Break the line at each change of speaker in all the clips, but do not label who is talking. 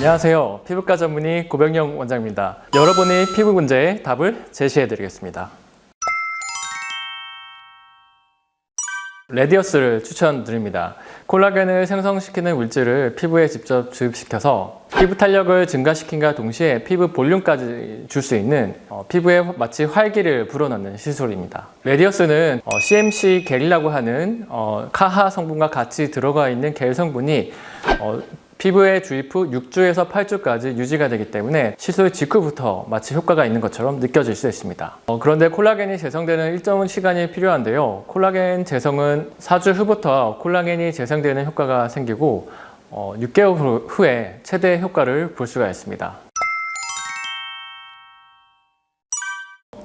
안녕하세요. 피부과 전문의 고병영 원장입니다. 여러분의 피부 문제에 답을 제시해 드리겠습니다. 레디어스를 추천드립니다. 콜라겐을 생성시키는 물질을 피부에 직접 주입시켜서 피부 탄력을 증가시킨과 동시에 피부 볼륨까지 줄 수 있는 어, 피부에 마치 활기를 불어넣는 시술입니다. 레디어스는 어, CMC 겔이라고 하는 어, 카하 성분과 같이 들어가 있는 겔 성분이 어, 피부에 주입 후 6주에서 8주까지 유지가 되기 때문에 시술 직후부터 마치 효과가 있는 것처럼 느껴질 수 있습니다. 어, 그런데 콜라겐이 재생되는 일정 시간이 필요한데요. 콜라겐 재성은 4주 후부터 콜라겐이 재생되는 효과가 생기고 어, 6개월 후- 후에 최대 효과를 볼 수가 있습니다.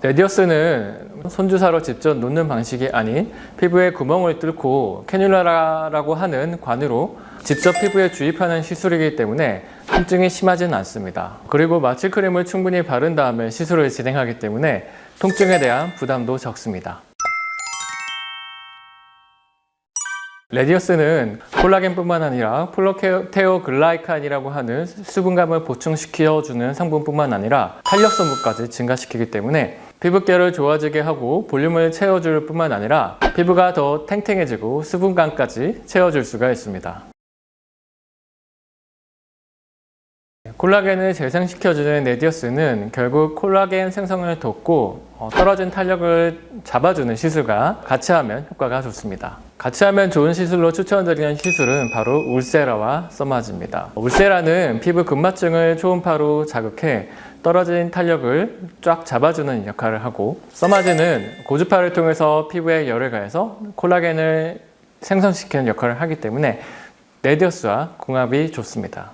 레디어스는 손주사로 직접 놓는 방식이 아닌 피부에 구멍을 뚫고 캐뉼라라고 하는 관으로 직접 피부에 주입하는 시술이기 때문에 통증이 심하진 않습니다. 그리고 마취 크림을 충분히 바른 다음에 시술을 진행하기 때문에 통증에 대한 부담도 적습니다. 레디어스는 콜라겐뿐만 아니라 폴로테오글라이칸이라고 하는 수분감을 보충시켜주는 성분뿐만 아니라 탄력 성분까지 증가시키기 때문에 피부결을 좋아지게 하고 볼륨을 채워줄 뿐만 아니라 피부가 더 탱탱해지고 수분감까지 채워줄 수가 있습니다. 콜라겐을 재생시켜주는 레디어스는 결국 콜라겐 생성을 돕고 어, 떨어진 탄력을 잡아주는 시술과 같이 하면 효과가 좋습니다. 같이 하면 좋은 시술로 추천드리는 시술은 바로 울세라와 써마지입니다. 울세라는 피부 근막증을 초음파로 자극해 떨어진 탄력을 쫙 잡아주는 역할을 하고 써마지는 고주파를 통해서 피부에 열을 가해서 콜라겐을 생성시키는 역할을 하기 때문에 레디어스와 궁합이 좋습니다.